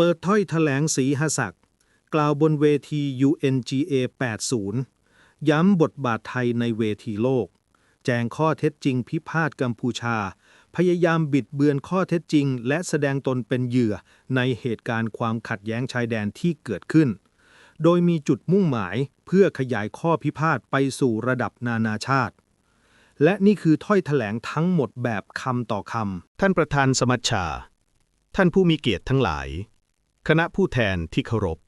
ปิดถ้อยแถลงสีหศักดิ์กล่าวบนเวที UNGA 80 ย้ำบทบาทไทยในเวทีโลก แจงข้อเท็จจริงพิพาทกัมพูชา พยายามบิดเบือนข้อเท็จจริง และแสดงตนเป็นเหยื่อในเหตุการณ์ความขัดแย้งชายแดนที่เกิดขึ้น โดยมีจุดมุ่งหมายเพื่อขยายข้อพิพาทไปสู่ระดับนานาชาติ และนี่คือถ้อยแถลงทั้งหมดแบบคำต่อคำ ท่านประธานสมัชชา ท่านผู้มีเกียรติทั้งหลาย คณะผู้แทนที่เคารพ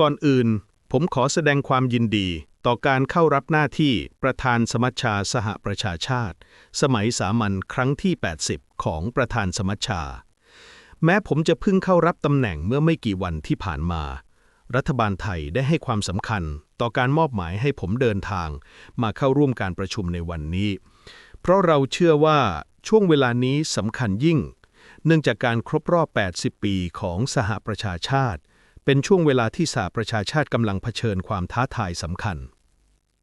ก่อนอื่น ผมขอแสดงความยินดีต่อการเข้ารับหน้าที่ประธานสมัชชาสหประชาชาติ สมัยสามัญครั้งที่ 80 ของประธานสมัชชา แม้ผมจะเพิ่งเข้ารับตำแหน่งเมื่อไม่กี่วันที่ผ่านมา รัฐบาลไทยได้ให้ความสำคัญต่อการมอบหมายให้ผมเดินทาง มาเข้าร่วมการประชุมในวันนี้ เพราะเราเชื่อว่าช่วงเวลานี้สำคัญยิ่ง เนื่องจากการครบรอบ 80 ปีของสหประชาชาติ เป็นช่วงเวลาที่สหประชาชาติกำลังเผชิญความท้าทายสำคัญ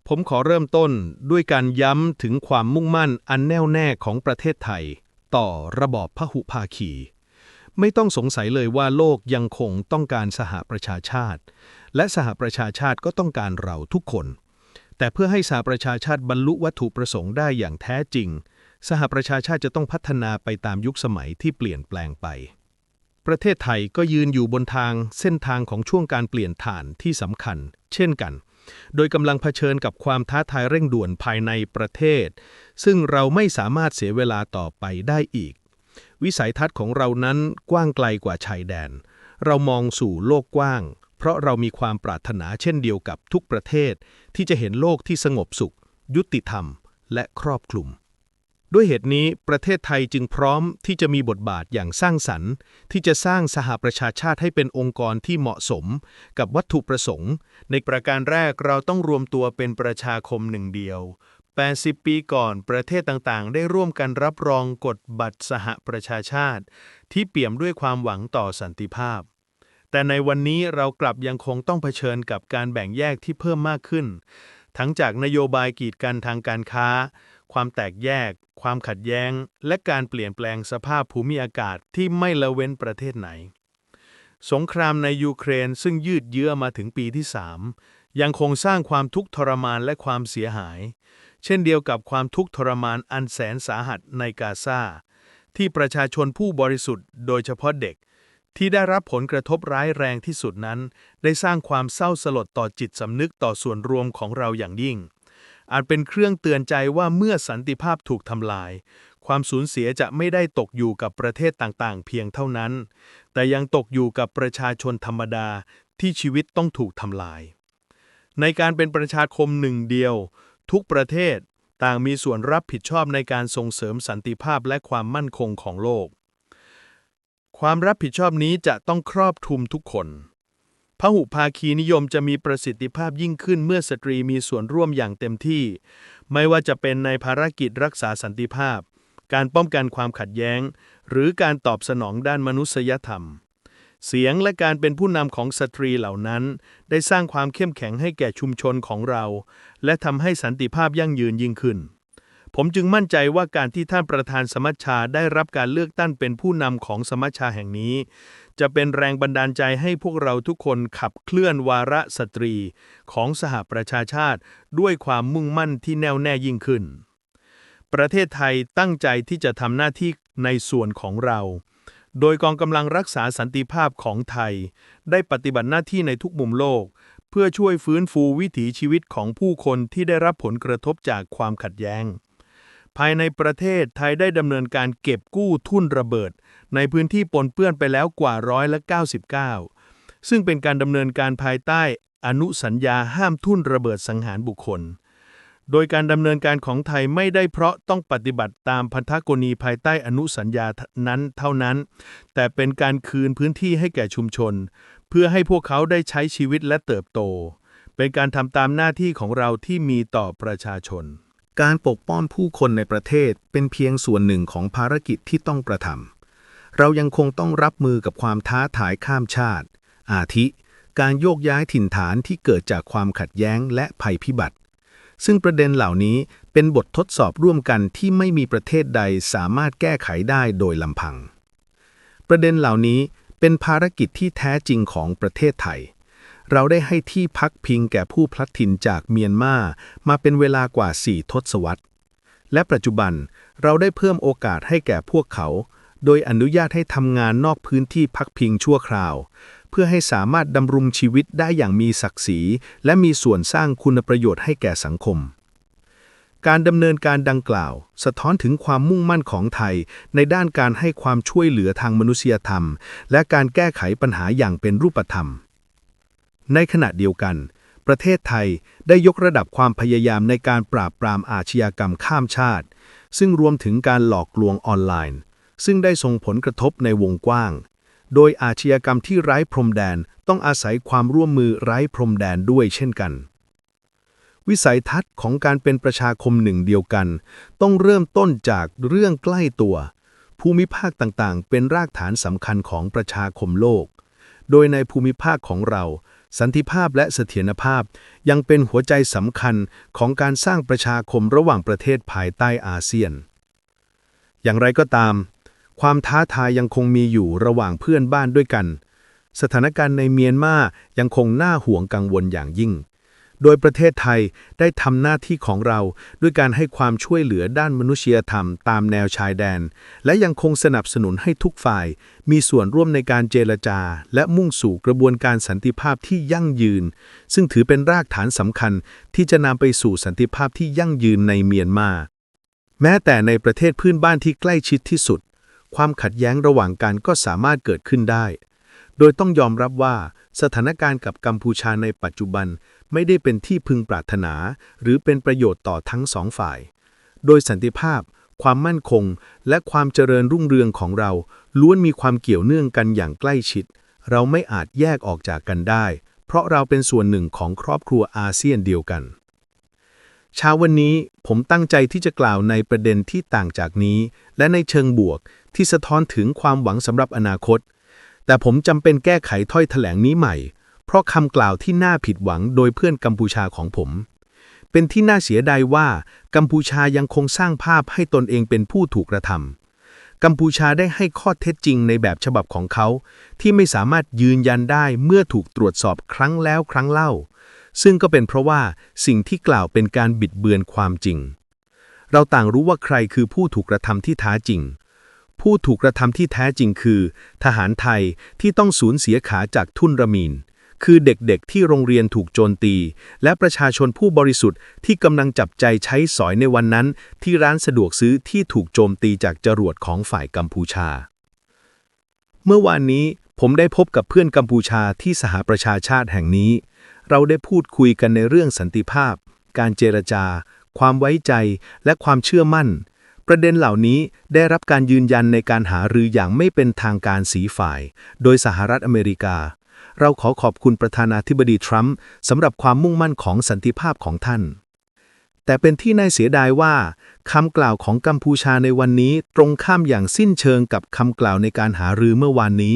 ผมขอเริ่มต้นด้วยการย้ำถึงความมุ่งมั่นอันแน่วแน่ของประเทศไทย ต่อระบอบพหุภาคี ไม่ต้องสงสัยเลยว่าโลกยังคงต้องการสหประชาชาติ และสหประชาชาติก็ต้องการเราทุกคน แต่เพื่อให้สหประชาชาติบรรลุวัตถุประสงค์ได้อย่างแท้จริง สหประชาชาติจะต้องพัฒนาไปตามยุคสมัยที่เปลี่ยนแปลงไป ประเทศไทยก็ยืนอยู่บนทางเส้นทางของช่วงการเปลี่ยนผ่านที่สำคัญ เช่นกัน โดยกำลังเผชิญกับความท้าทายเร่งด่วนภายในประเทศ ซึ่งเราไม่สามารถเสียเวลาต่อไปได้อีก วิสัยทัศน์ของเรานั้นกว้างไกลกว่าชายแดน เรามองสู่โลกกว้าง เพราะเรามีความปรารถนาเช่นเดียวกับทุกประเทศ ที่จะเห็นโลกที่สงบสุข ยุติธรรม และครอบคลุม ด้วยเหตุนี้ประเทศไทยจึงพร้อมที่จะมีบทบาทอย่างสร้างสรรค์ ที่จะสร้างสหประชาชาติให้เป็นองค์กรที่เหมาะสม กับวัตถุประสงค์ ในประการแรกเราต้องรวมตัวเป็นประชาคมหนึ่งเดียว 80 ปีก่อนประเทศต่างๆ ได้ร่วมกันรับรองกฎบัตรสหประชาชาติ ที่เปี่ยมด้วยความหวังต่อสันติภาพแต่ในวันนี้เรากลับยังคงต้องเผชิญกับการแบ่งแยกที่เพิ่มมากขึ้น ทั้งจากนโยบายกีดกันทางการค้า ความแตกแยก ความขัดแย้ง และการเปลี่ยนแปลงสภาพภูมิอากาศที่ไม่ละเว้นประเทศไหน สงครามในยูเครนซึ่งยืดเยื้อมาถึงปีที่ 3 ยังคงสร้างความทุกข์ทรมานและความเสียหาย เช่นเดียวกับความทุกข์ทรมานอันแสนสาหัสในกาซาที่ประชาชนผู้บริสุทธิ์โดยเฉพาะเด็ก ที่ได้รับผลกระทบร้ายแรงที่สุดนั้น ได้สร้างความเศร้าสลดต่อจิตสำนึกต่อส่วนรวมของเราอย่างยิ่ง อาจเป็นเครื่องเตือนใจว่าเมื่อสันติภาพถูกทำลาย ความสูญเสียจะไม่ได้ตกอยู่กับประเทศต่างๆ เพียงเท่านั้น แต่ยังตกอยู่กับประชาชนธรรมดาที่ชีวิตต้องถูกทำลาย ในการเป็นประชาคมหนึ่งเดียว ทุกประเทศต่างมีส่วนรับผิดชอบในการส่งเสริมสันติภาพและความมั่นคงของโลก ความรับผิดชอบนี้จะต้องครอบคลุมทุกคน พหุภาคีนิยมจะมีประสิทธิภาพยิ่งขึ้นเมื่อสตรีมีส่วนร่วมอย่างเต็มที่ ไม่ว่าจะเป็นในภารกิจรักษาสันติภาพ การป้องกันความขัดแย้ง หรือการตอบสนองด้านมนุษยธรรม เสียงและการเป็นผู้นำของสตรีเหล่านั้น ได้สร้างความเข้มแข็งให้แก่ชุมชนของเรา และทำให้สันติภาพยั่งยืนยิ่งขึ้นผมจึงมั่นใจว่าการที่ท่านประธานสมัชชาได้รับการเลือกตั้งเป็นผู้นำของสมัชชาแห่งนี้ จะเป็นแรงบันดาลใจให้พวกเราทุกคนขับเคลื่อนวาระสตรีของสหประชาชาติ ด้วยความมุ่งมั่นที่แน่วแน่ยิ่งขึ้น ประเทศไทยตั้งใจที่จะทำหน้าที่ในส่วนของเรา โดยกองกำลังรักษาสันติภาพของไทย ได้ปฏิบัติหน้าที่ในทุกมุมโลก เพื่อช่วยฟื้นฟูวิถีชีวิตของผู้คนที่ได้รับผลกระทบจากความขัดแย้ง ภายในประเทศไทยได้ดำเนินการเก็บกู้ทุ่นระเบิด ในพื้นที่ปนเปื้อนไปแล้วกว่าร้อยละ99 ซึ่งเป็นการดำเนินการภายใต้อนุสัญญาห้ามทุ่นระเบิดสังหารบุคคล โดยการดำเนินการของไทยไม่ได้เพราะต้องปฏิบัติตามพันธกรณีภายใต้อนุสัญญานั้นเท่านั้น แต่เป็นการคืนพื้นที่ให้แก่ชุมชน เพื่อให้พวกเขาได้ใช้ชีวิตและเติบโต เป็นการทำตามหน้าที่ของเราที่มีต่อประชาชน การปกป้องผู้คนในประเทศเป็นเพียงส่วนหนึ่งของภารกิจที่ต้องกระทำเรายังคงต้องรับมือกับความท้าทายข้ามชาติ อาทิ การโยกย้ายถิ่นฐานที่เกิดจากความขัดแย้งและภัยพิบัติ ซึ่งประเด็นเหล่านี้เป็นบททดสอบร่วมกันที่ไม่มีประเทศใดสามารถแก้ไขได้โดยลำพัง ประเด็นเหล่านี้เป็นภารกิจที่แท้จริงของประเทศไทย เราได้ให้ที่พักพิงแก่ผู้พลัดถิ่นจากเมียนมา มาเป็นเวลากว่า 4 ทศวรรษ และปัจจุบันเราได้เพิ่มโอกาสให้แก่พวกเขา โดยอนุญาตให้ทำงานนอกพื้นที่พักพิงชั่วคราว เพื่อให้สามารถดำรงชีวิตได้อย่างมีศักดิ์ศรี และมีส่วนสร้างคุณประโยชน์ให้แก่สังคมการดำเนินการดังกล่าว สะท้อนถึงความมุ่งมั่นของไทย ในด้านการให้ความช่วยเหลือทางมนุษยธรรม และการแก้ไขปัญหาอย่างเป็นรูปธรรม ในขณะเดียวกัน ประเทศไทยได้ยกระดับความพยายามในการปราบปรามอาชญากรรมข้ามชาติ ซึ่งรวมถึงการหลอกลวงออนไลน์ ซึ่งได้ส่งผลกระทบในวงกว้าง โดยอาชญากรรมที่ไร้พรมแดนต้องอาศัยความร่วมมือไร้พรมแดนด้วยเช่นกันวิสัยทัศน์ของการเป็นประชาคมหนึ่งเดียวกัน ต้องเริ่มต้นจากเรื่องใกล้ตัว ภูมิภาคต่างๆ เป็นรากฐานสำคัญของประชาคมโลก โดยในภูมิภาคของเรา สันติภาพและเสถียรภาพยังเป็นหัวใจสำคัญของการสร้างประชาคมระหว่างประเทศภายใต้อาเซียน อย่างไรก็ตาม ความท้าทายยังคงมีอยู่ระหว่างเพื่อนบ้านด้วยกัน สถานการณ์ในเมียนมายังคงน่าห่วงกังวลอย่างยิ่ง โดยประเทศไทยได้ทำหน้าที่ของเราด้วยการให้ความช่วยเหลือด้านมนุษยธรรมตามแนวชายแดน และยังคงสนับสนุนให้ทุกฝ่าย มีส่วนร่วมในการเจรจา และมุ่งสู่กระบวนการสันติภาพที่ยั่งยืน ซึ่งถือเป็นรากฐานสำคัญที่จะนำไปสู่สันติภาพที่ยั่งยืนในเมียนมาแม้แต่ในประเทศเพื่อนบ้านที่ใกล้ชิดที่สุด ความขัดแย้งระหว่างกันก็สามารถเกิดขึ้นได้ โดยต้องยอมรับว่าสถานการณ์กับกัมพูชาในปัจจุบัน ไม่ได้เป็นที่พึงปรารถนา หรือเป็นประโยชน์ต่อทั้งสองฝ่าย โดยสันติภาพ ความมั่นคง และความเจริญรุ่งเรืองของเรา ล้วนมีความเกี่ยวเนื่องกันอย่างใกล้ชิด เราไม่อาจแยกออกจากกันได้ เพราะเราเป็นส่วนหนึ่งของครอบครัวอาเซียนเดียวกันเช้าวันนี้ผมตั้งใจที่จะกล่าวในประเด็นที่ต่างจากนี้ และในเชิงบวกที่สะท้อนถึงความหวังสำหรับอนาคต แต่ผมจำเป็นแก้ไขถ้อยแถลงนี้ใหม่ เพราะคำกล่าวที่น่าผิดหวังโดยเพื่อนกัมพูชาของผม เป็นที่น่าเสียดายว่ากัมพูชายังคงสร้างภาพให้ตนเองเป็นผู้ถูกกระทำกัมพูชาได้ให้ข้อเท็จจริงในแบบฉบับของเขา ที่ไม่สามารถยืนยันได้เมื่อถูกตรวจสอบครั้งแล้วครั้งเล่า ซึ่งก็เป็นเพราะว่าสิ่งที่กล่าวเป็นการบิดเบือนความจริง เราต่างรู้ว่าใครคือผู้ถูกกระทำที่แท้จริงผู้ถูกกระทำที่แท้จริงคือ ทหารไทยที่ต้องสูญเสียขาจากทุนระมีน คือเด็กๆที่โรงเรียนถูกโจมตี และประชาชนผู้บริสุทธิ์ที่กำลังจับใจใช้สอยในวันนั้น ที่ร้านสะดวกซื้อที่ถูกโจมตีจากจรวดของฝ่ายกัมพูชา เมื่อวานนี้ผมได้พบกับเพื่อนกัมพูชาที่สหประชาชาติแห่งนี้ เราได้พูดคุยกันในเรื่องสันติภาพ การเจรจา ความไว้ใจ และความเชื่อมั่น ประเด็นเหล่านี้ได้รับการยืนยันในการหารืออย่างไม่เป็นทางการสีฝ่าย โดยสหรัฐอเมริกา เราขอขอบคุณประธานาธิบดีทรัมป์สำหรับความมุ่งมั่นของสันติภาพของท่าน แต่เป็นที่น่าเสียดายว่าคำกล่าวของกัมพูชาในวันนี้ตรงข้ามอย่างสิ้นเชิงกับคำกล่าวในการหารือเมื่อวานนี้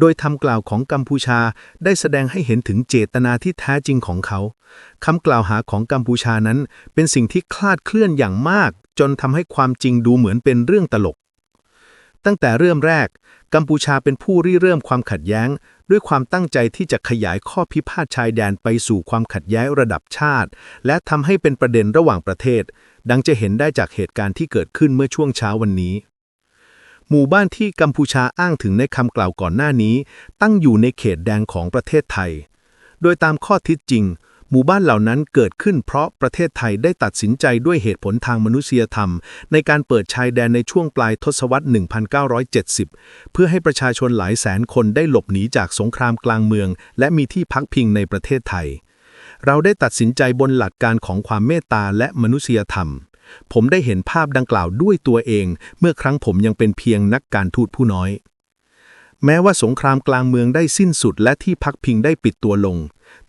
โดยคำกล่าวของกัมพูชาได้แสดงให้เห็นถึงเจตนาที่แท้จริงของเขาคำกล่าวหาของกัมพูชานั้นเป็นสิ่งที่คลาดเคลื่อนอย่างมาก จนทำให้ความจริงดูเหมือนเป็นเรื่องตลก ตั้งแต่เริ่มแรก กัมพูชาเป็นผู้ริเริ่มความขัดแย้ง ด้วยความตั้งใจที่จะขยายข้อพิพาทชายแดนไปสู่ความขัดแย้งระดับชาติ และทำให้เป็นประเด็นระหว่างประเทศ ดังจะเห็นได้จากเหตุการณ์ที่เกิดขึ้นเมื่อช่วงเช้าวันนี้ หมู่บ้านที่กัมพูชาอ้างถึงในคำกล่าวก่อนหน้านี้ ตั้งอยู่ในเขตแดงของประเทศไทย โดยตามข้อท็จจริง หมู่บ้านเหล่านั้นเกิดขึ้นเพราะประเทศไทยได้ตัดสินใจด้วยเหตุผลทางมนุษยธรรม ในการเปิดชายแดนในช่วงปลายทศวรรษ 1970 เพื่อให้ประชาชนหลายแสนคนได้หลบหนีจากสงครามกลางเมือง และมีที่พักพิงในประเทศไทย เราได้ตัดสินใจบนหลักการของความเมตตาและมนุษยธรรม ผมได้เห็นภาพดังกล่าวด้วยตัวเอง เมื่อครั้งผมยังเป็นเพียงนักการทูตผู้น้อยแม้ว่าสงครามกลางเมืองได้สิ้นสุดและที่พักพิงได้ปิดตัวลง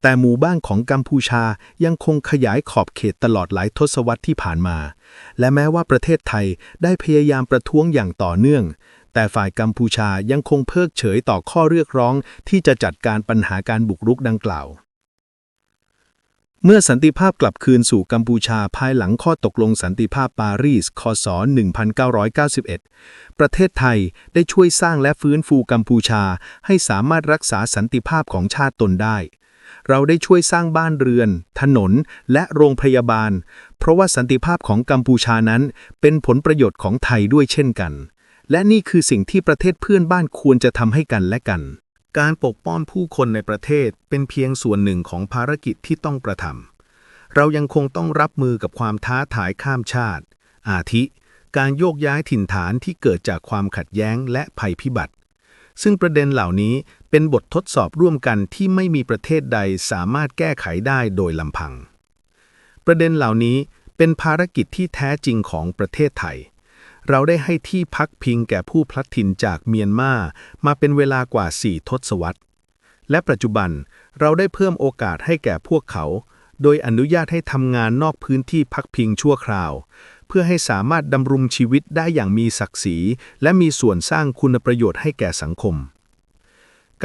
แต่หมู่บ้านของกัมพูชายังคงขยายขอบเขตตลอดหลายทศวรรษที่ผ่านมา และแม้ว่าประเทศไทยได้พยายามประท้วงอย่างต่อเนื่อง แต่ฝ่ายกัมพูชายังคงเพิกเฉยต่อข้อเรียกร้องที่จะจัดการปัญหาการบุกรุกดังกล่าว เมื่อสันติภาพกลับคืนสู่กัมพูชาภายหลังข้อตกลงสันติภาพปารีส คศ 1991 ประเทศไทยได้ช่วยสร้างและฟื้นฟูกัมพูชาให้สามารถรักษาสันติภาพของชาติตนได้ เราได้ช่วยสร้างบ้านเรือน ถนน และโรงพยาบาล เพราะว่าสันติภาพของกัมพูชานั้น เป็นผลประโยชน์ของไทยด้วยเช่นกัน และนี่คือสิ่งที่ประเทศเพื่อนบ้านควรจะทำให้กันและกัน การปกป้องผู้คนในประเทศเป็นเพียงส่วนหนึ่งของภารกิจที่ต้องกระทำเรายังคงต้องรับมือกับความท้าทายข้ามชาติ อาทิ การโยกย้ายถิ่นฐานที่เกิดจากความขัดแย้งและภัยพิบัติซึ่งประเด็นเหล่านี้ เป็นบททดสอบร่วมกันที่ไม่มีประเทศใดสามารถแก้ไขได้โดยลำพัง ประเด็นเหล่านี้เป็นภารกิจที่แท้จริงของประเทศไทย เราได้ให้ที่พักพิงแก่ผู้พลัดถิ่นจากเมียนมามาเป็นเวลากว่า 4 ทศวรรษ และปัจจุบันเราได้เพิ่มโอกาสให้แก่พวกเขา โดยอนุญาตให้ทำงานนอกพื้นที่พักพิงชั่วคราว เพื่อให้สามารถดำรงชีวิตได้อย่างมีศักดิ์ศรี และมีส่วนสร้างคุณประโยชน์ให้แก่สังคม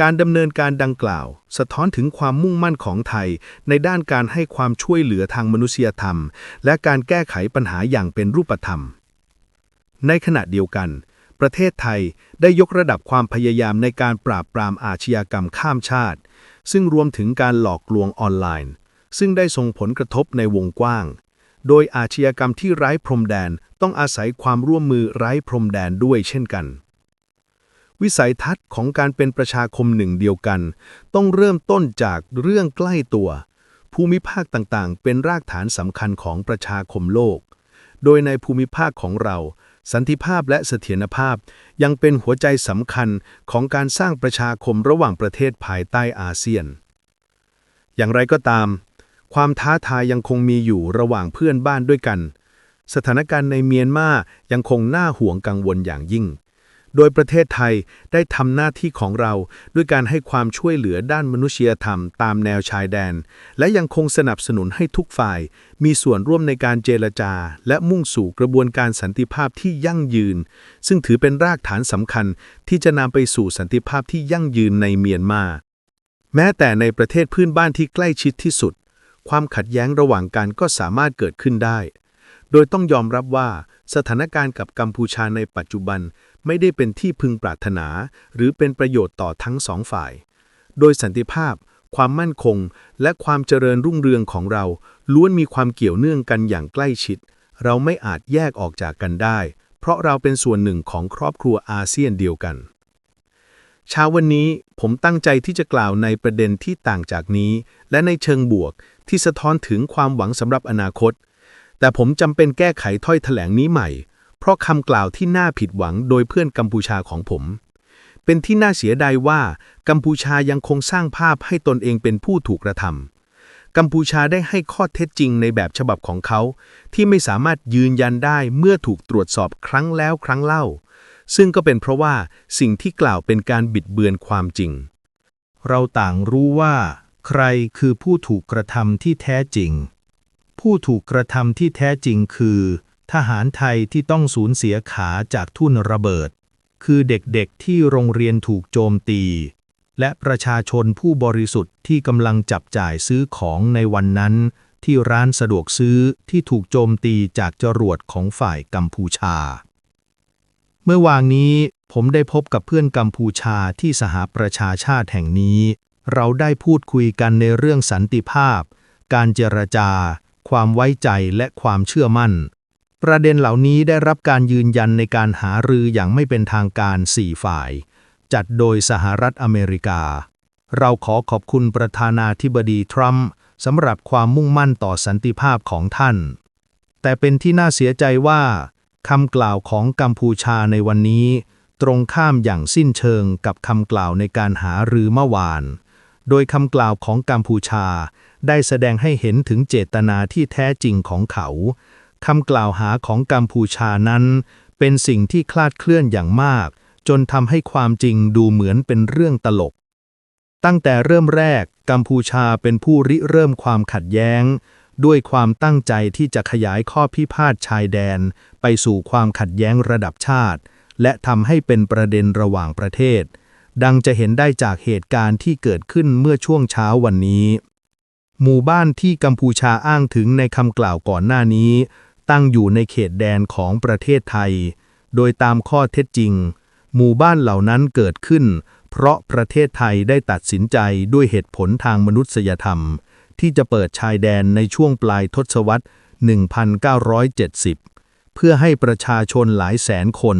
การดำเนินการดังกล่าว สะท้อนถึงความมุ่งมั่นของไทย ในด้านการให้ความช่วยเหลือทางมนุษยธรรม และการแก้ไขปัญหาอย่างเป็นรูปธรรม ในขณะเดียวกัน ประเทศไทยได้ยกระดับความพยายามในการปราบปรามอาชญากรรมข้ามชาติ ซึ่งรวมถึงการหลอกลวงออนไลน์ ซึ่งได้ส่งผลกระทบในวงกว้าง โดยอาชญากรรมที่ไร้พรมแดนต้องอาศัยความร่วมมือไร้พรมแดนด้วยเช่นกัน วิสัยทัศน์ของการเป็นประชาคมหนึ่งเดียวกัน ต้องเริ่มต้นจากเรื่องใกล้ตัว ภูมิภาคต่างๆ เป็นรากฐานสำคัญของประชาคมโลก โดยในภูมิภาคของเรา สันติภาพและเสถียรภาพยังเป็นหัวใจสำคัญของการสร้างประชาคมระหว่างประเทศภายใต้อาเซียน อย่างไรก็ตาม ความท้าทายยังคงมีอยู่ระหว่างเพื่อนบ้านด้วยกัน สถานการณ์ในเมียนมายังคงน่าห่วงกังวลอย่างยิ่ง โดยประเทศไทยได้ทำหน้าที่ของเราด้วยการให้ความช่วยเหลือด้านมนุษยธรรมตามแนวชายแดน และยังคงสนับสนุนให้ทุกฝ่าย มีส่วนร่วมในการเจรจา และมุ่งสู่กระบวนการสันติภาพที่ยั่งยืน ซึ่งถือเป็นรากฐานสำคัญที่จะนำไปสู่สันติภาพที่ยั่งยืนในเมียนมา แม้แต่ในประเทศเพื่อนบ้านที่ใกล้ชิดที่สุด ความขัดแย้งระหว่างกันก็สามารถเกิดขึ้นได้ โดยต้องยอมรับว่าสถานการณ์กับกัมพูชาในปัจจุบัน ไม่ได้เป็นที่พึงปรารถนา หรือเป็นประโยชน์ต่อทั้งสองฝ่าย โดยสันติภาพ ความมั่นคง และความเจริญรุ่งเรืองของเรา ล้วนมีความเกี่ยวเนื่องกันอย่างใกล้ชิด เราไม่อาจแยกออกจากกันได้ เพราะเราเป็นส่วนหนึ่งของครอบครัวอาเซียนเดียวกันเช้าวันนี้ผมตั้งใจที่จะกล่าวในประเด็นที่ต่างจากนี้ และในเชิงบวกที่สะท้อนถึงความหวังสำหรับอนาคต แต่ผมจำเป็นแก้ไขถ้อยแถลงนี้ใหม่ เพราะคำกล่าวที่น่าผิดหวังโดยเพื่อนกัมพูชาของผม เป็นที่น่าเสียดายว่า กัมพูชายังคงสร้างภาพให้ตนเองเป็นผู้ถูกกระทำกัมพูชาได้ให้ข้อเท็จจริงในแบบฉบับของเขา ที่ไม่สามารถยืนยันได้เมื่อถูกตรวจสอบครั้งแล้วครั้งเล่า ซึ่งก็เป็นเพราะว่าสิ่งที่กล่าวเป็นการบิดเบือนความจริง เราต่างรู้ว่า ใครคือผู้ถูกกระทำที่แท้จริง ผู้ถูกกระทำที่แท้จริงคือ ทหารไทยที่ต้องสูญเสียขาจากทุ่นระเบิด คือเด็กๆที่โรงเรียนถูกโจมตี และประชาชนผู้บริสุทธิ์ที่กำลังจับจ่ายซื้อของในวันนั้น ที่ร้านสะดวกซื้อที่ถูกโจมตีจากจรวดของฝ่ายกัมพูชา เมื่อวานนี้ผมได้พบกับเพื่อนกัมพูชาที่สหประชาชาติแห่งนี้ เราได้พูดคุยกันในเรื่องสันติภาพ การเจรจา ความไว้ใจและความเชื่อมั่น ประเด็นเหล่านี้ได้รับการยืนยันในการหารืออย่างไม่เป็นทางการสี่ฝ่าย จัดโดยสหรัฐอเมริกา เราขอขอบคุณประธานาธิบดีทรัมป์สำหรับความมุ่งมั่นต่อสันติภาพของท่าน แต่เป็นที่น่าเสียใจว่าคำกล่าวของกัมพูชาในวันนี้ ตรงข้ามอย่างสิ้นเชิงกับคำกล่าวในการหารือเมื่อวาน โดยคำกล่าวของกัมพูชา ได้แสดงให้เห็นถึงเจตนาที่แท้จริงของเขา คำกล่าวหาของกัมพูชานั้น เป็นสิ่งที่คลาดเคลื่อนอย่างมาก จนทำให้ความจริงดูเหมือนเป็นเรื่องตลก ตั้งแต่เริ่มแรก กัมพูชาเป็นผู้ริเริ่มความขัดแย้ง ด้วยความตั้งใจที่จะขยายข้อพิพาทชายแดน ไปสู่ความขัดแย้งระดับชาติ และทำให้เป็นประเด็นระหว่างประเทศ ดังจะเห็นได้จากเหตุการณ์ที่เกิดขึ้นเมื่อช่วงเช้าวันนี้หมู่บ้านที่กัมพูชาอ้างถึงในคำกล่าวก่อนหน้านี้ ตั้งอยู่ในเขตแดนของประเทศไทย โดยตามข้อเท็จจริง หมู่บ้านเหล่านั้นเกิดขึ้น เพราะประเทศไทยได้ตัดสินใจด้วยเหตุผลทางมนุษยธรรม ที่จะเปิดชายแดนในช่วงปลายทศวรรษ 1970 เพื่อให้ประชาชนหลายแสนคน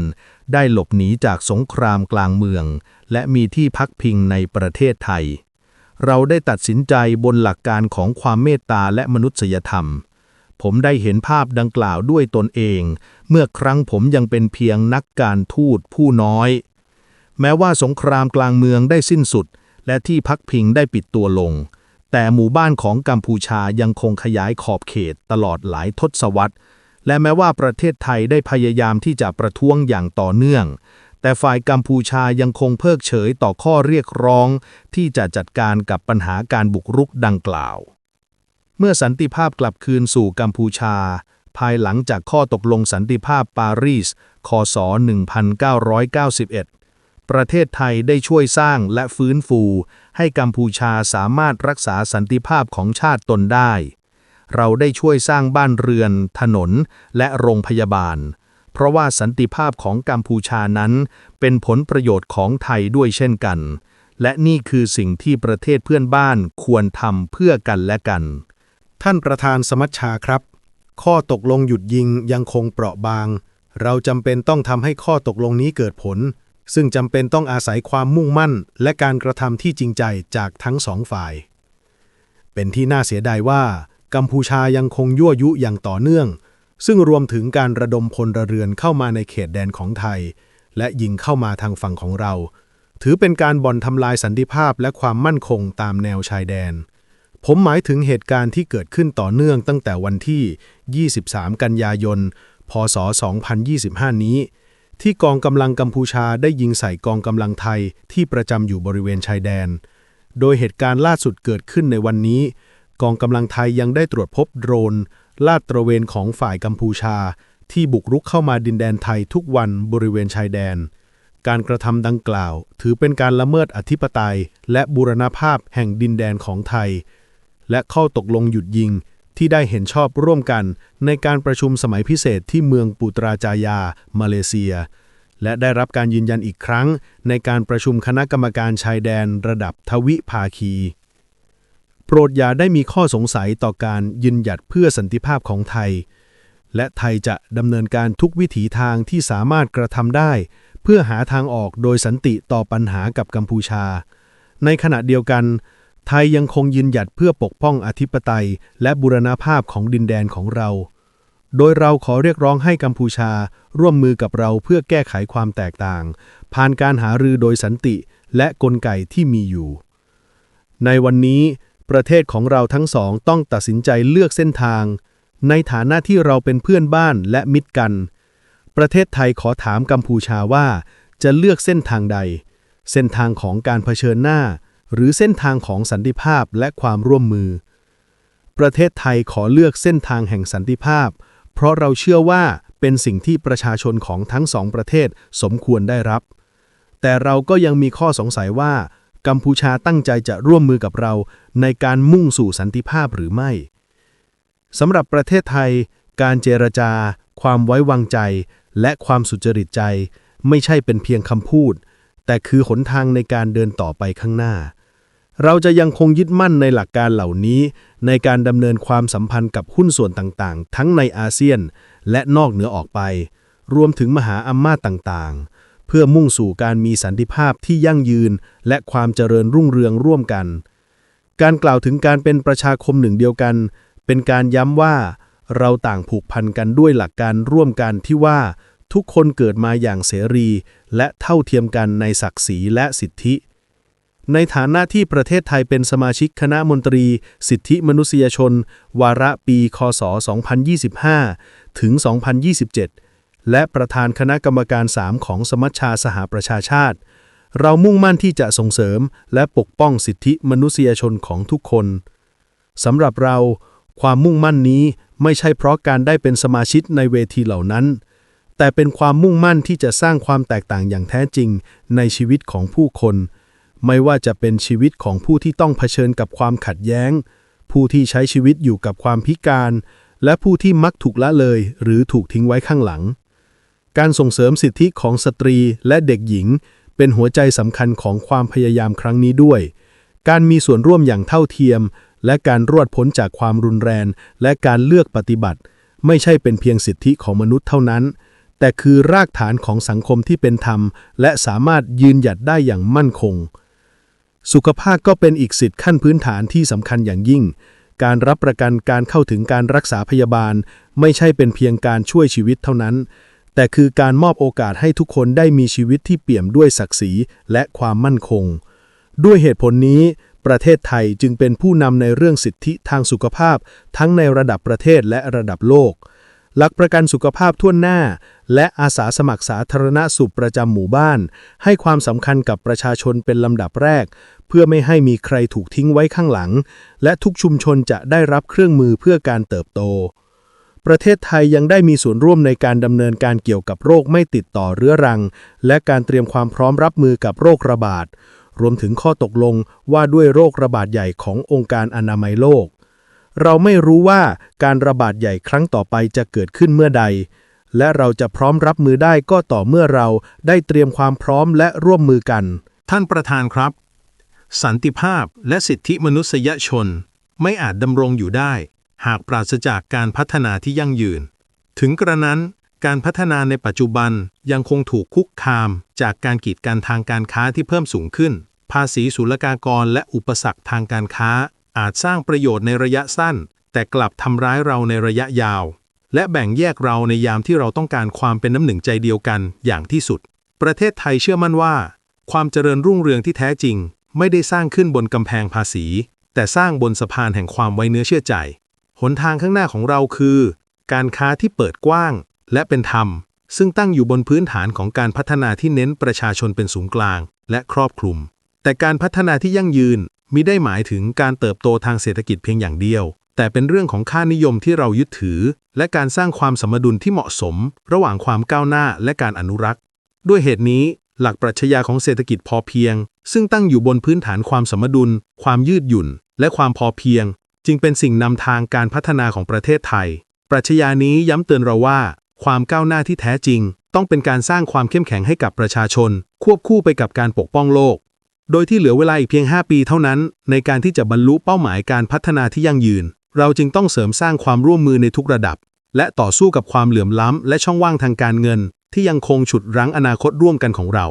ได้หลบหนีจากสงครามกลางเมือง และมีที่พักพิงในประเทศไทย เราได้ตัดสินใจบนหลักการของความเมตตาและมนุษยธรรม ผมได้เห็นภาพดังกล่าวด้วยตนเอง เมื่อครั้งผมยังเป็นเพียงนักการทูตผู้น้อย แม้ว่าสงครามกลางเมืองได้สิ้นสุด และที่พักพิงได้ปิดตัวลง แต่หมู่บ้านของกัมพูชายังคงขยายขอบเขตตลอดหลายทศวรรษ และแม้ว่าประเทศไทยได้พยายามที่จะประท้วงอย่างต่อเนื่อง แต่ฝ่ายกัมพูชายังคงเพิกเฉยต่อข้อเรียกร้อง ที่จะจัดการกับปัญหาการบุกรุกดังกล่าว เมื่อสันติภาพกลับคืนสู่กัมพูชา ภายหลังจากข้อตกลงสันติภาพปารีส คศ 1991 ประเทศไทยได้ช่วยสร้างและฟื้นฟู ให้กัมพูชาสามารถรักษาสันติภาพของชาติตนได้ เราได้ช่วยสร้างบ้านเรือน ถนน และโรงพยาบาล เพราะว่าสันติภาพของกัมพูชานั้น เป็นผลประโยชน์ของไทยด้วยเช่นกัน และนี่คือสิ่งที่ประเทศเพื่อนบ้านควรทำเพื่อกันและกัน ท่านประธานสมัชชาครับ ข้อตกลงหยุดยิงยังคงเปราะบาง เราจำเป็นต้องทำให้ข้อตกลงนี้เกิดผล ซึ่งจำเป็นต้องอาศัยความมุ่งมั่น และการกระทำที่จริงใจจากทั้งสองฝ่าย เป็นที่น่าเสียดายว่า กัมพูชายังคงยั่วยุอย่างต่อเนื่อง ซึ่งรวมถึงการระดมพลเรือนเข้ามาในเขตแดนของไทย และยิงเข้ามาทางฝั่งของเรา ถือเป็นการบ่อนทำลายสันติภาพและความมั่นคงตามแนวชายแดน ผมหมายถึงเหตุการณ์ที่เกิดขึ้นต่อเนื่องตั้งแต่วันที่ 23 กันยายน พศ 2025 นี้ ที่กองกำลังกัมพูชาได้ยิงใส่กองกำลังไทยที่ประจำอยู่บริเวณชายแดน โดยเหตุการณ์ล่าสุดเกิดขึ้นในวันนี้ กองกำลังไทยยังได้ตรวจพบโดรน ลาดตระเวนของฝ่ายกัมพูชา ที่บุกรุกเข้ามาดินแดนไทยทุกวันบริเวณชายแดน การกระทำดังกล่าว ถือเป็นการละเมิดอธิปไตย และบูรณภาพแห่งดินแดนของไทย และข้อตกลงหยุดยิงที่ได้เห็นชอบร่วมกันในการประชุมสมัยพิเศษที่เมืองปูตราจายา มาเลเซีย และได้รับการยืนยันอีกครั้ง ในการประชุมคณะกรรมการชายแดนระดับทวิภาคี โปรดอย่าได้มีข้อสงสัยต่อการยืนหยัดเพื่อสันติภาพของไทย และไทยจะดำเนินการทุกวิถีทางที่สามารถกระทำได้ เพื่อหาทางออกโดยสันติต่อปัญหากับกัมพูชา ในขณะเดียวกัน ไทยยังคงยืนหยัดเพื่อปกป้องอธิปไตย และบูรณภาพของดินแดนของเรา โดยเราขอเรียกร้องให้กัมพูชา ร่วมมือกับเราเพื่อแก้ไขความแตกต่าง ผ่านการหารือโดยสันติและกลไกที่มีอยู่ ในวันนี้ประเทศของเราทั้งสองต้องตัดสินใจเลือกเส้นทาง ในฐานะที่เราเป็นเพื่อนบ้านและมิตรกัน ประเทศไทยขอถามกัมพูชาว่า จะเลือกเส้นทางใด เส้นทางของการเผชิญหน้า หรือเส้นทางของสันติภาพและความร่วมมือ ประเทศไทยขอเลือกเส้นทางแห่งสันติภาพ เพราะเราเชื่อว่าเป็นสิ่งที่ประชาชนของทั้งสองประเทศสมควรได้รับ แต่เราก็ยังมีข้อสงสัยว่า กัมพูชาตั้งใจจะร่วมมือกับเราในการมุ่งสู่สันติภาพหรือไม่สำหรับประเทศไทย การเจรจา ความไว้วางใจ และความสุจริตใจ ไม่ใช่เป็นเพียงคำพูด แต่คือหนทางในการเดินต่อไปข้างหน้า เราจะยังคงยึดมั่นในหลักการเหล่านี้ ในการดำเนินความสัมพันธ์กับหุ้นส่วนต่างๆ ทั้งในอาเซียน และนอกเหนือออกไป รวมถึงมหาอำนาจต่างๆ เพื่อมุ่งสู่การมีสันติภาพที่ยั่งยืน และความเจริญรุ่งเรืองร่วมกัน การกล่าวถึงการเป็นประชาคมหนึ่งเดียวกัน เป็นการย้ำว่า เราต่างผูกพันกันด้วยหลักการร่วมกันที่ว่า ทุกคนเกิดมาอย่างเสรี และเท่าเทียมกันในศักดิ์ศรีและสิทธิ ในฐานะที่ประเทศไทยเป็นสมาชิกคณะมนตรี สิทธิมนุษยชน วาระปี คศ 2025 ถึง 2027 และประธานคณะกรรมการ 3 ของสมัชชาสหประชาชาติ เรามุ่งมั่นที่จะส่งเสริมและปกป้องสิทธิมนุษยชนของทุกคนสำหรับเรา ความมุ่งมั่นนี้ไม่ใช่เพราะการได้เป็นสมาชิกในเวทีเหล่านั้น แต่เป็นความมุ่งมั่นที่จะสร้างความแตกต่างอย่างแท้จริงในชีวิตของผู้คน ไม่ว่าจะเป็นชีวิตของผู้ที่ต้องเผชิญกับความขัดแย้ง ผู้ที่ใช้ชีวิตอยู่กับความพิการ และผู้ที่มักถูกละเลยหรือถูกทิ้งไว้ข้างหลัง การส่งเสริมสิทธิของสตรีและเด็กหญิง เป็นหัวใจสำคัญของความพยายามครั้งนี้ด้วย การมีส่วนร่วมอย่างเท่าเทียม และการรอดพ้นจากความรุนแรง และการเลือกปฏิบัติ ไม่ใช่เป็นเพียงสิทธิของมนุษย์เท่านั้น แต่คือรากฐานของสังคมที่เป็นธรรม และสามารถยืนหยัดได้อย่างมั่นคง สุขภาพก็เป็นอีกสิทธิขั้นพื้นฐานที่สำคัญอย่างยิ่ง การรับประกันการเข้าถึงการรักษาพยาบาล ไม่ใช่เป็นเพียงการช่วยชีวิตเท่านั้น แต่คือการมอบโอกาสให้ทุกคนได้มีชีวิตที่เปี่ยมด้วยศักดิ์ศรีและความมั่นคง ด้วยเหตุผลนี้ ประเทศไทยจึงเป็นผู้นำในเรื่องสิทธิทางสุขภาพ ทั้งในระดับประเทศและระดับโลก หลักประกันสุขภาพทั่วหน้า และอาสาสมัครสาธารณสุขประจำหมู่บ้าน ให้ความสำคัญกับประชาชนเป็นลำดับแรก เพื่อไม่ให้มีใครถูกทิ้งไว้ข้างหลัง และทุกชุมชนจะได้รับเครื่องมือเพื่อการเติบโต ประเทศไทยยังได้มีส่วนร่วมในการดำเนินการเกี่ยวกับโรคไม่ติดต่อเรื้อรัง และการเตรียมความพร้อมรับมือกับโรคระบาดรวมถึงข้อตกลงว่าด้วยโรคระบาดใหญ่ขององค์การอนามัยโลก เราไม่รู้ว่าการระบาดใหญ่ครั้งต่อไปจะเกิดขึ้นเมื่อใด และเราจะพร้อมรับมือได้ก็ต่อเมื่อเราได้เตรียมความพร้อมและร่วมมือกัน ท่านประธานครับ สันติภาพและสิทธิมนุษยชน ไม่อาจดำรงอยู่ได้ หากปราศจากการพัฒนาที่ยั่งยืน ถึงกระนั้นการพัฒนาในปัจจุบันยังคงถูกคุกคาม จากการกีดกันทางการค้าที่เพิ่มสูงขึ้น ภาษีศุลกากรและอุปสรรคทางการค้า อาจสร้างประโยชน์ในระยะสั้น แต่กลับทำร้ายเราในระยะยาว และแบ่งแยกเราในยามที่เราต้องการความเป็นน้ำหนึ่งใจเดียวกันอย่างที่สุด ประเทศไทยเชื่อมั่นว่า ความเจริญรุ่งเรืองที่แท้จริง ไม่ได้สร้างขึ้นบนกำแพงภาษี แต่สร้างบนสะพานแห่งความไว้เนื้อเชื่อใจ หนทางข้างหน้าของเราคือ การค้าที่เปิดกว้าง และเป็นธรรม ซึ่งตั้งอยู่บนพื้นฐานของการพัฒนาที่เน้นประชาชนเป็นศูนย์กลาง และครอบคลุม แต่การพัฒนาที่ยั่งยืน มิได้หมายถึงการเติบโตทางเศรษฐกิจเพียงอย่างเดียว แต่เป็นเรื่องของค่านิยมที่เรายึดถือ และการสร้างความสมดุลที่เหมาะสม ระหว่างความก้าวหน้าและการอนุรักษ์ ด้วยเหตุนี้หลักปรัชญาของเศรษฐกิจพอเพียง ซึ่งตั้งอยู่บนพื้นฐานความสมดุล ความยืดหยุ่น และความพอเพียง จึงเป็นสิ่งนำทางการพัฒนาของประเทศไทย ปรัชญานี้ย้ำเตือนเราว่า ความก้าวหน้าที่แท้จริง ต้องเป็นการสร้างความเข้มแข็งให้กับประชาชน ควบคู่ไปกับการปกป้องโลก โดยที่เหลือเวลาอีกเพียง 5 ปีเท่านั้น ในการที่จะบรรลุเป้าหมายการพัฒนาที่ยั่งยืน เราจึงต้องเสริมสร้างความร่วมมือในทุกระดับ และต่อสู้กับความเหลื่อมล้ำ และช่องว่างทางการเงิน ที่ยังคงฉุดรั้งอนาคตร่วมกันของเรา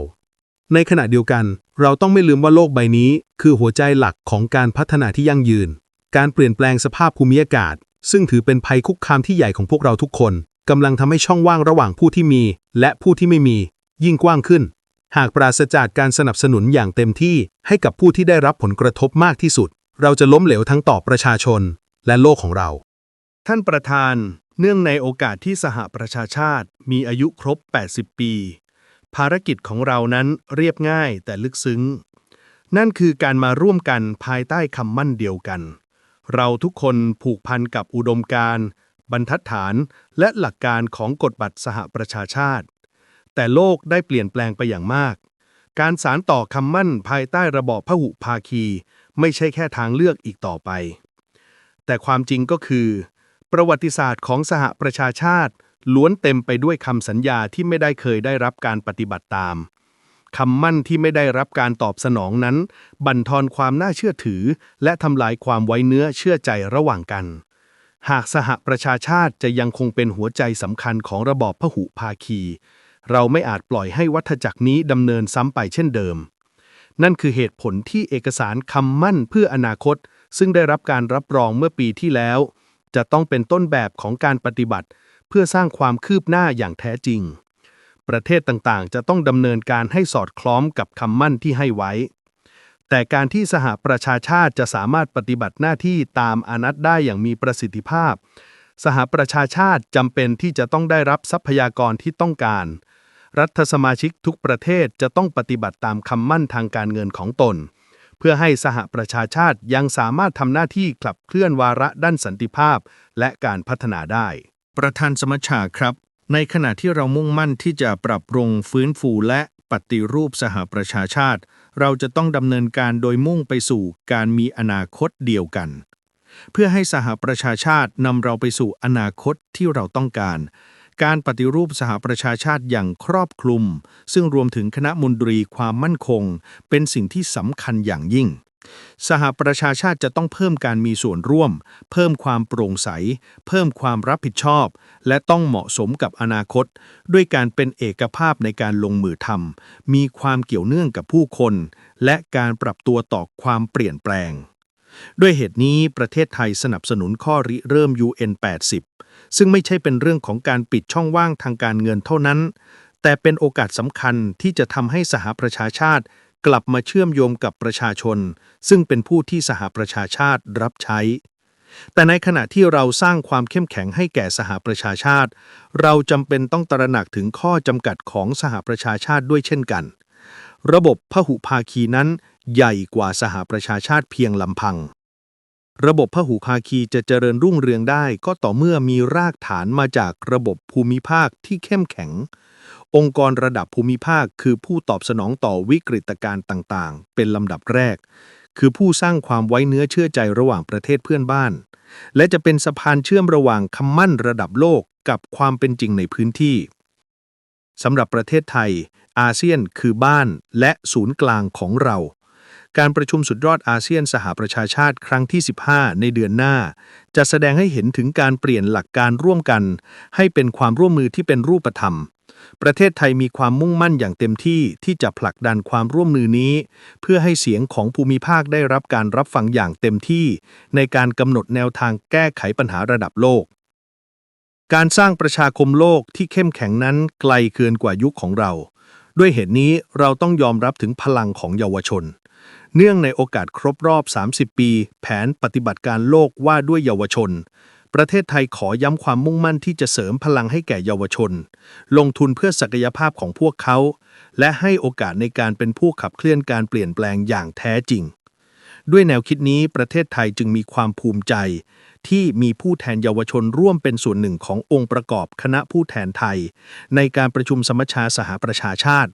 ในขณะเดียวกัน เราต้องไม่ลืมว่าโลกใบนี้ คือหัวใจหลักของการพัฒนาที่ยั่งยืน การเปลี่ยนแปลงสภาพภูมิอากาศ ซึ่งถือเป็นภัยคุกคามที่ใหญ่ของพวกเราทุกคนกำลังทำให้ช่องว่างระหว่างผู้ที่มี และผู้ที่ไม่มี ยิ่งกว้างขึ้น หากปราศจากการสนับสนุนอย่างเต็มที่ให้กับผู้ที่ได้รับผลกระทบมากที่สุด เราจะล้มเหลวทั้งต่อประชาชนและโลกของเรา ท่านประธาน เนื่องในโอกาสที่สหประชาชาติมีอายุครบ 80 ปี ภารกิจของเรานั้นเรียบง่ายแต่ลึกซึ้ง นั่นคือการมาร่วมกันภายใต้คำมั่นเดียวกัน เราทุกคนผูกพันกับอุดมการณ์บรรทัดฐานและหลักการของกฎบัตรสหประชาชาติ แต่โลกได้เปลี่ยนแปลงไปอย่างมาก การสารต่อคำมั่นภายใต้ระบอบพหุภาคี ไม่ใช่แค่ทางเลือกอีกต่อไป แต่ความจริงก็คือ ประวัติศาสตร์ของสหประชาชาติ ล้วนเต็มไปด้วยคำสัญญาที่ไม่ได้เคยได้รับการปฏิบัติตามคำมั่นที่ไม่ได้รับการตอบสนองนั้น บั่นทอนความน่าเชื่อถือ และทำลายความไว้เนื้อเชื่อใจระหว่างกัน หากสหประชาชาติจะยังคงเป็นหัวใจสำคัญของระบอบพหุภาคี เราไม่อาจปล่อยให้วัฏจักรนี้ดำเนินซ้ำไปเช่นเดิม นั่นคือเหตุผลที่เอกสารคำมั่นเพื่ออนาคต ซึ่งได้รับการรับรองเมื่อปีที่แล้ว จะต้องเป็นต้นแบบของการปฏิบัติ เพื่อสร้างความคืบหน้าอย่างแท้จริง ประเทศต่างๆ จะต้องดำเนินการให้สอดคล้องกับคำมั่นที่ให้ไว้ แต่การที่สหประชาชาติจะสามารถปฏิบัติหน้าที่ตามอนัตได้อย่างมีประสิทธิภาพ สหประชาชาติจำเป็นที่จะต้องได้รับทรัพยากรที่ต้องการ รัฐสมาชิกทุกประเทศจะต้องปฏิบัติตามคำมั่นทางการเงินของตน เพื่อให้สหประชาชาติยังสามารถทำหน้าที่ขับเคลื่อนวาระด้านสันติภาพ และการพัฒนาได้ ประธานสมัชชาครับ ในขณะที่เรามุ่งมั่นที่จะปรับปรุงฟื้นฟูและปฏิรูปสหประชาชาติ เราจะต้องดำเนินการโดยมุ่งไปสู่การมีอนาคตเดียวกัน เพื่อให้สหประชาชาตินำเราไปสู่อนาคตที่เราต้องการ การปฏิรูปสหประชาชาติอย่างครอบคลุม ซึ่งรวมถึงคณะมนตรีความมั่นคง เป็นสิ่งที่สำคัญอย่างยิ่ง สหประชาชาติจะต้องเพิ่มการมีส่วนร่วม เพิ่มความโปร่งใส เพิ่มความรับผิดชอบ และต้องเหมาะสมกับอนาคต ด้วยการเป็นเอกภาพในการลงมือทำมีความเกี่ยวเนื่องกับผู้คน และการปรับตัวต่อความเปลี่ยนแปลงด้วยเหตุนี้ประเทศไทยสนับสนุนข้อริเริ่ม UN 80 ซึ่งไม่ใช่เป็นเรื่องของการปิดช่องว่างทางการเงินเท่านั้น แต่เป็นโอกาสสำคัญที่จะทำให้สหประชาชาติ กลับมาเชื่อมโยงกับประชาชน ซึ่งเป็นผู้ที่สหประชาชาติรับใช้ แต่ในขณะที่เราสร้างความเข้มแข็งให้แก่สหประชาชาติ เราจำเป็นต้องตระหนักถึงข้อจำกัดของสหประชาชาติด้วยเช่นกัน ระบบพหุภาคีนั้นใหญ่กว่าสหประชาชาติเพียงลำพัง ระบบพหุภาคีจะเจริญรุ่งเรืองได้ก็ต่อเมื่อมีรากฐานมาจากระบบภูมิภาคที่เข้มแข็ง องค์กรระดับภูมิภาคคือผู้ตอบสนองต่อวิกฤตการณ์ต่างๆ เป็นลำดับแรก คือผู้สร้างความไว้เนื้อเชื่อใจระหว่างประเทศเพื่อนบ้าน และจะเป็นสะพานเชื่อมระหว่างคำมั่นระดับโลกกับความเป็นจริงในพื้นที่สำหรับประเทศไทย อาเซียนคือบ้านและศูนย์กลางของเรา การประชุมสุดยอดอาเซียนสหประชาชาติครั้งที่ 15 ในเดือนหน้า จะแสดงให้เห็นถึงการเปลี่ยนหลักการร่วมกัน ให้เป็นความร่วมมือที่เป็นรูปธรรม ประเทศไทยมีความมุ่งมั่นอย่างเต็มที่ที่จะผลักดันความร่วมมือนี้ เพื่อให้เสียงของภูมิภาคได้รับการรับฟังอย่างเต็มที่ ในการกำหนดแนวทางแก้ไขปัญหาระดับโลก การสร้างประชาคมโลกที่เข้มแข็งนั้นไกลเกินกว่ายุคของเรา ด้วยเหตุนี้เราต้องยอมรับถึงพลังของเยาวชน เนื่องในโอกาสครบรอบ 30 ปี แผนปฏิบัติการโลกว่าด้วยเยาวชน ประเทศไทยขอย้ำความมุ่งมั่นที่จะเสริมพลังให้แก่เยาวชน ลงทุนเพื่อศักยภาพของพวกเขา และให้โอกาสในการเป็นผู้ขับเคลื่อนการเปลี่ยนแปลงอย่างแท้จริง ด้วยแนวคิดนี้ประเทศไทยจึงมีความภูมิใจ ที่มีผู้แทนเยาวชนร่วมเป็นส่วนหนึ่งขององค์ประกอบคณะผู้แทนไทย ในการประชุมสมัชชาสหประชาชาติ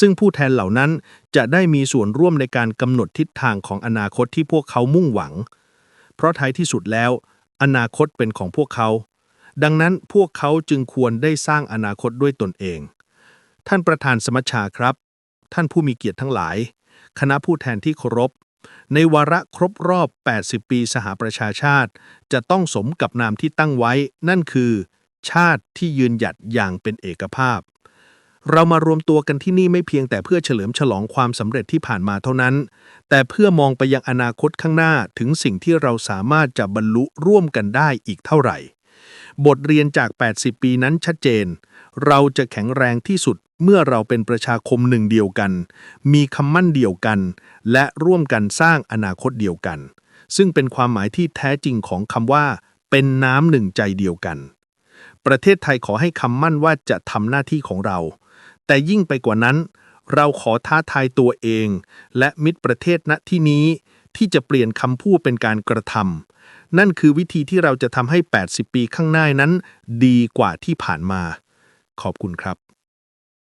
ซึ่งผู้แทนเหล่านั้นจะได้มีส่วนร่วมในการกำหนดทิศทางของอนาคตที่พวกเขามุ่งหวัง เพราะท้ายที่สุดแล้ว อนาคตเป็นของพวกเขา ดังนั้นพวกเขาจึงควรได้สร้างอนาคตด้วยตนเอง ท่านประธานสมัชชาครับ ท่านผู้มีเกียรติทั้งหลาย คณะผู้แทนที่เคารพ ในวาระครบรอบ 80 ปีสหประชาชาติ จะต้องสมกับนามที่ตั้งไว้ นั่นคือ ชาติที่ยืนหยัดอย่างเป็นเอกภาพ เรามารวมตัวกันที่นี่ไม่เพียงแต่เพื่อเฉลิมฉลองความสำเร็จที่ผ่านมาเท่านั้น แต่เพื่อมองไปยังอนาคตข้างหน้าถึงสิ่งที่เราสามารถจะบรรลุร่วมกันได้อีกเท่าไหร่ บทเรียนจาก 80 ปีนั้นชัดเจน เราจะแข็งแรงที่สุด เมื่อเราเป็นประชาคมหนึ่งเดียวกัน มีคำมั่นเดียวกัน และร่วมกันสร้างอนาคตเดียวกัน ซึ่งเป็นความหมายที่แท้จริงของคำว่า เป็นน้ำหนึ่งใจเดียวกัน ประเทศไทยขอให้คำมั่นว่าจะทำหน้าที่ของเรา แต่ยิ่งไปกว่านั้น เราขอท้าทายตัวเอง และมิตรประเทศณที่นี้ ที่จะเปลี่ยนคำพูดเป็นการกระทำนั่นคือวิธีที่เราจะทำให้ 80 ปีข้างหน้านั้น ดีกว่าที่ผ่านมา ขอบคุณครับ